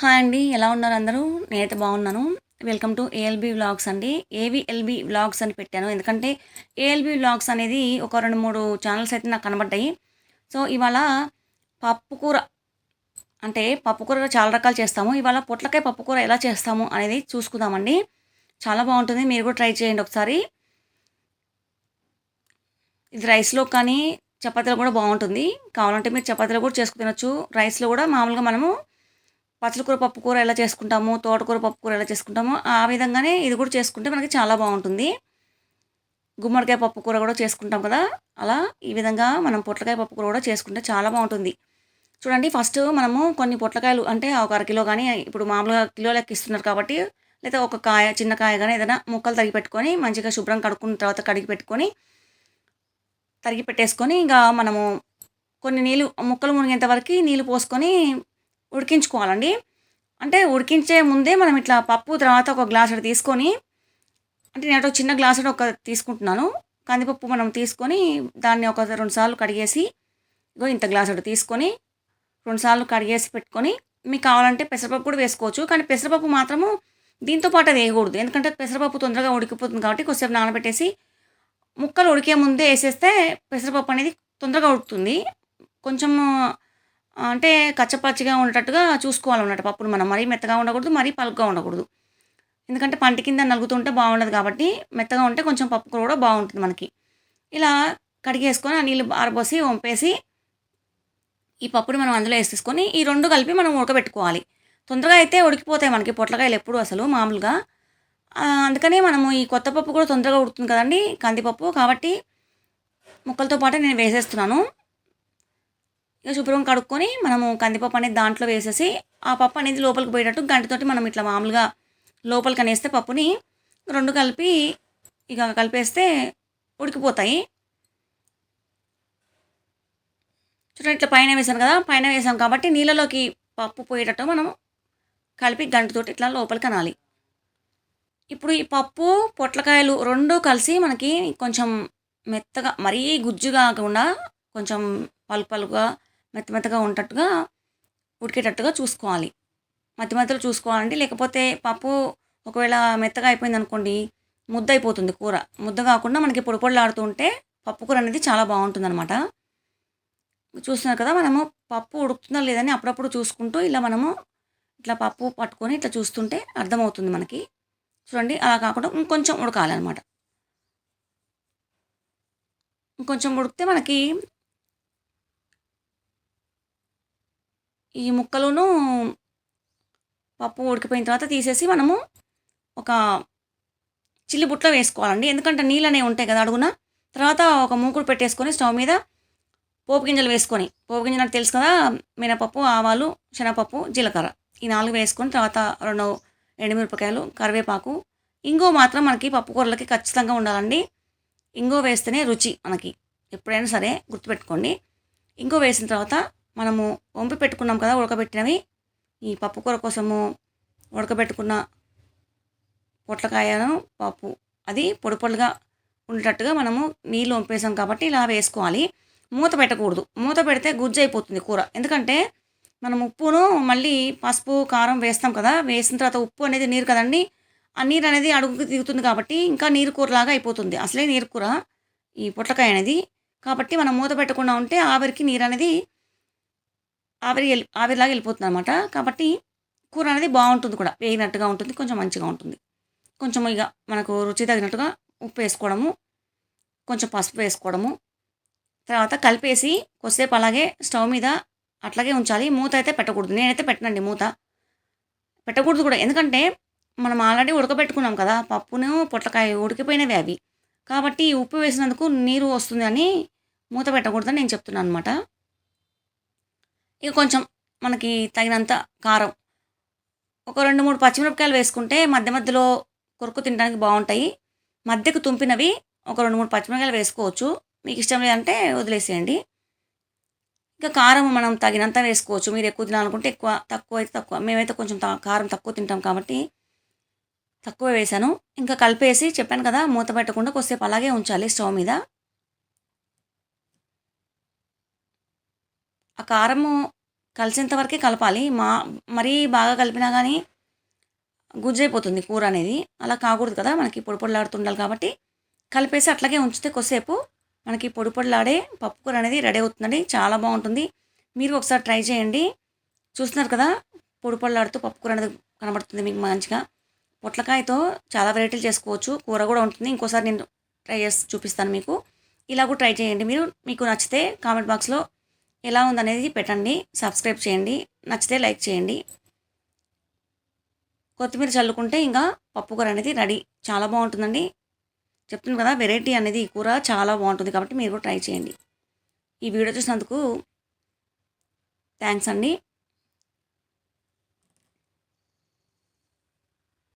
Hi అండి ఎలా ఉన్నారు అందరూ? నేనైతే బాగున్నాను. వెల్కమ్ టు ఏఎల్బి వ్లాగ్స్ అండి. ఏవిఎల్బి వ్లాగ్స్ అని పెట్టాను. ఎందుకంటే ఏఎల్బి వ్లాగ్స్ అనేది ఒక రెండు మూడు ఛానల్స్ అయితే నాకు కనబడ్డాయి. సో ఇవాళ పప్పుకూర అంటే పప్పుకూర చాలా రకాలు చేస్తాము. ఇవాళ పొట్లకాయ పప్పుకూర ఎలా చేస్తాము అనేది చూసుకుందామండి. చాలా బాగుంటుంది. మీరు కూడా ట్రై చేయండి ఒకసారి. ఇది రైస్లో కానీ చపాతీలో కూడా బాగుంటుంది. కావాలంటే మీరు చపాతీలో కూడా చేసుకు తినొచ్చు. రైస్లో కూడా మామూలుగా మనము పచ్చడికూర పప్పు కూర ఎలా చేసుకుంటాము తోటకూర పప్పు కూర ఎలా చేసుకుంటామో ఆ విధంగానే ఇది కూడా చేసుకుంటే మనకి చాలా బాగుంటుంది. గుమ్మడికాయ పప్పు కూర కూడా చేసుకుంటాం కదా అలా ఈ విధంగా మనం పొట్లకాయ పప్పు కూర కూడా చేసుకుంటే చాలా బాగుంటుంది. చూడండి ఫస్ట్ మనము కొన్ని పొట్లకాయలు అంటే ఒక అర కిలో కానీ ఇప్పుడు మామూలుగా కిలో లెక్క ఇస్తున్నారు కాబట్టి లేదా ఒక కాయ చిన్న కాయ కానీ ఏదైనా ముక్కలు తరిగి పెట్టుకొని మంచిగా శుభ్రం కడుక్కున్న తర్వాత కడిగి పెట్టుకొని తరిగి పెట్టేసుకొని ఇంకా మనము కొన్ని నీళ్ళు ముక్కలు మునిగేంత వరకు నీళ్ళు పోసుకొని ఉడికించుకోవాలండి. అంటే ఉడికించే ముందే మనం ఇట్లా పప్పు తర్వాత ఒక గ్లాసుడు తీసుకొని అంటే నేను ఒక చిన్న గ్లాసుడు ఒక తీసుకుంటున్నాను. కందిపప్పు మనం తీసుకొని దాన్ని ఒక రెండు సార్లు కడిగేసి ఇగో ఇంత గ్లాసుడు తీసుకొని రెండు సార్లు కడిగేసి పెట్టుకొని మీకు కావాలంటే పెసరపప్పు కూడా వేసుకోవచ్చు. కానీ పెసరపప్పు మాత్రము దీంతో పాటు అది వేయకూడదు. ఎందుకంటే పెసరపప్పు తొందరగా ఉడికిపోతుంది కాబట్టి కొద్దిసేపు నానబెట్టేసి ముక్కలు ఉడికే ముందే వేసేస్తే పెసరపప్పు అనేది తొందరగా ఉడుకుతుంది. కొంచెం అంటే కచ్చపచ్చిగా ఉండేటట్టుగా చూసుకోవాలన్నమాట పప్పును మనం. మరీ మెత్తగా ఉండకూడదు మరీ పలుగ్గా ఉండకూడదు. ఎందుకంటే పంట కింద నలుగుతుంటే బాగుండదు కాబట్టి మెత్తగా ఉంటే కొంచెం పప్పు కూడా బాగుంటుంది మనకి. ఇలా కడిగేసుకొని ఆ నీళ్ళు ఆరబోసి వంపేసి ఈ పప్పుని మనం అందులో వేసేసుకొని ఈ రెండు కలిపి మనం ఉడకబెట్టుకోవాలి. తొందరగా అయితే ఉడికిపోతాయి మనకి పొట్లకాయలు ఎప్పుడు అసలు మామూలుగా. అందుకనే మనము ఈ కొత్త పప్పు కూడా తొందరగా ఉడుతుంది కదండి కందిపప్పు. కాబట్టి ముక్కలతో పాటు నేను వేసేస్తున్నాను. ఇక శుభ్రం కడుక్కొని మనము కందిపప్పు అనేది దాంట్లో వేసేసి ఆ పప్పు అనేది లోపలికి పోయేటట్టు గంటతోటి మనం ఇట్లా మామూలుగా లోపలికి అనేస్తే పప్పుని రెండు కలిపి ఇక కలిపేస్తే ఉడికిపోతాయి. చూడండి ఇట్లా పైన వేసాను కదా పైన వేసాం కాబట్టి నీళ్ళలోకి పప్పు పోయేటట్టు మనం కలిపి గంటతోటి ఇట్లా లోపలికి అనాలి. ఇప్పుడు ఈ పప్పు పొట్లకాయలు రెండు కలిసి మనకి కొంచెం మెత్తగా మరీ గుజ్జు కాకుండా కొంచెం పలుకు పలుకుగా మెత్త మెత్తగా ఉండేటట్టుగా ఉడికేటట్టుగా చూసుకోవాలి. మధ్య మధ్యలో చూసుకోవాలండి. లేకపోతే పప్పు ఒకవేళ మెత్తగా అయిపోయింది అనుకోండి ముద్ద అయిపోతుంది కూర. ముద్ద కాకుండా మనకి పొడి పొడిలాడుతూ ఉంటే పప్పు కూర అనేది చాలా బాగుంటుంది అనమాట చూస్తున్నారు కదా మనము పప్పు ఉడుకుతుందా లేదని అప్పుడప్పుడు చూసుకుంటూ ఇలా మనము ఇట్లా పప్పు పట్టుకొని ఇట్లా చూస్తుంటే అర్థమవుతుంది మనకి. చూడండి అలా కాకుండా ఇంకొంచెం ఉడకాలి అనమాట ఇంకొంచెం ఉడికితే మనకి ఈ ముక్కలను పప్పు ఉడికిపోయిన తర్వాత తీసేసి మనము ఒక చిల్లి బుట్టలో వేసుకోవాలండి. ఎందుకంటే నీళ్ళు అనేవి ఉంటాయి కదా అడుగున. తర్వాత ఒక మూకుడు పెట్టేసుకొని స్టవ్ మీద పోపు గింజలు వేసుకొని. పోపు గింజలు నాకు తెలుసు కదా మినపప్పు ఆవాలు శనగపప్పు జీలకర్ర. ఈ నాలుగు వేసుకొని తర్వాత రెండు ఎండుమిరపకాయలు కరివేపాకు. ఇంగో మాత్రం మనకి పప్పు కూరలకి ఖచ్చితంగా ఉండాలండి. ఇంగో వేస్తేనే రుచి మనకి. ఎప్పుడైనా సరే గుర్తుపెట్టుకోండి. ఇంగో వేసిన తర్వాత మనము వంపి పెట్టుకున్నాం కదా ఉడకబెట్టినవి. ఈ పప్పు కూర కోసము ఉడకబెట్టుకున్న పొట్లకాయను పప్పు అది పొడి పొడిగా ఉండేటట్టుగా మనము నీళ్ళు వంపేసాం కాబట్టి ఇలా వేసుకోవాలి. మూత పెట్టకూడదు. మూత పెడితే గుజ్జు అయిపోతుంది కూర. ఎందుకంటే మనం ఉప్పును మళ్ళీ పసుపు కారం వేస్తాం కదా వేసిన తర్వాత ఉప్పు అనేది నీరు కదండి. ఆ నీరు అనేది అడుగుకి దిగుతుంది కాబట్టి ఇంకా నీరు కూరలాగా అయిపోతుంది. అసలే నీరు కూర ఈ పొట్లకాయ అనేది. కాబట్టి మనం మూత పెట్టకుండా ఉంటే ఆవిరికి నీరు అనేది ఆవిరి వెళ్ళి ఆవిరిలాగా వెళ్ళిపోతుంది అనమాట కాబట్టి కూర అనేది బాగుంటుంది కూడా. వేగినట్టుగా ఉంటుంది కొంచెం మంచిగా ఉంటుంది. కొంచెం ఇక మనకు రుచి తగినట్టుగా ఉప్పు వేసుకోవడము కొంచెం పసుపు వేసుకోవడము తర్వాత కలిపేసి కొద్దిసేపు అలాగే స్టవ్ మీద అట్లాగే ఉంచాలి. మూత అయితే పెట్టకూడదు. నేనైతే పెట్టనండి మూత. పెట్టకూడదు కూడా. ఎందుకంటే మనం ఆల్రెడీ ఉడకబెట్టుకున్నాం కదా పప్పును పొట్లకాయ ఉడికిపోయినవి అవి. కాబట్టి ఉప్పు వేసినందుకు నీరు వస్తుంది అని మూత పెట్టకూడదని నేను చెప్తున్నాను అనమాట ఇక కొంచెం మనకి తగినంత కారం. ఒక రెండు మూడు పచ్చిమిరపకాయలు వేసుకుంటే మధ్య మధ్యలో కొరుకు తినడానికి బాగుంటాయి. మధ్యకు తుంపినవి ఒక రెండు మూడు పచ్చిమిరపకాయలు వేసుకోవచ్చు. మీకు ఇష్టం లేదంటే వదిలేసేయండి. ఇంకా కారం మనం తగినంత వేసుకోవచ్చు. మీరు ఎక్కువ తినాలనుకుంటే ఎక్కువ తక్కువ అయితే తక్కువ. మేమైతే కొంచెం కారం తక్కువ తింటాం కాబట్టి తక్కువ వేసాను ఇంకా కలిపేసి చెప్పాను కదా మూత పెట్టకుండా కొద్దిసేపు అలాగే ఉంచాలి స్టవ్ మీద. ఆ కారము కలిసేంత వరకే కలపాలి. మా మరీ బాగా కలిపినా కానీ గుజ్జైపోతుంది కూర అనేది. అలా కాకూడదు కదా మనకి పొడి పొడిలాడుతుండాలి కాబట్టి. కలిపేసి అట్లాగే ఉంచితే కొద్దిసేపు మనకి పొడి పొడిలాడే పప్పు కూర అనేది రెడీ అవుతుందండి. చాలా బాగుంటుంది. మీరు ఒకసారి ట్రై చేయండి. చూస్తున్నారు కదా పొడి పొడిలాడుతూ పప్పు కూర అనేది కనబడుతుంది మీకు మంచిగా. పొట్లకాయతో చాలా వెరైటీలు చేసుకోవచ్చు. కూర కూడా ఉంటుంది. ఇంకోసారి నేను ట్రై చేసి చూపిస్తాను మీకు. ఇలా కూడా ట్రై చేయండి మీరు. మీకు నచ్చితే కామెంట్ బాక్స్లో ఎలా ఉందనేది పెట్టండి సబ్స్క్రైబ్ చేయండి నచ్చితే లైక్ చేయండి. కొత్తిమీర చల్లుకుంటే ఇంకా పప్పు కూర అనేది రెడీ. చాలా బాగుంటుందండి. చెప్తుంది కదా వెరైటీ అనేది ఈ కూర చాలా బాగుంటుంది కాబట్టి మీరు కూడా ట్రై చేయండి. ఈ వీడియో చూసినందుకు థ్యాంక్స్ అండి.